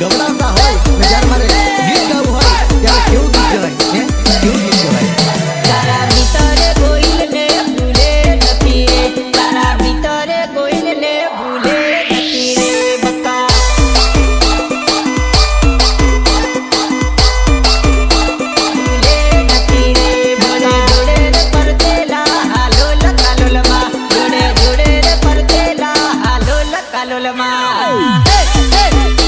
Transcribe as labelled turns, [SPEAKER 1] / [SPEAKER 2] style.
[SPEAKER 1] ગવડાવતા હોય નજાર મારે
[SPEAKER 2] Hey, hey.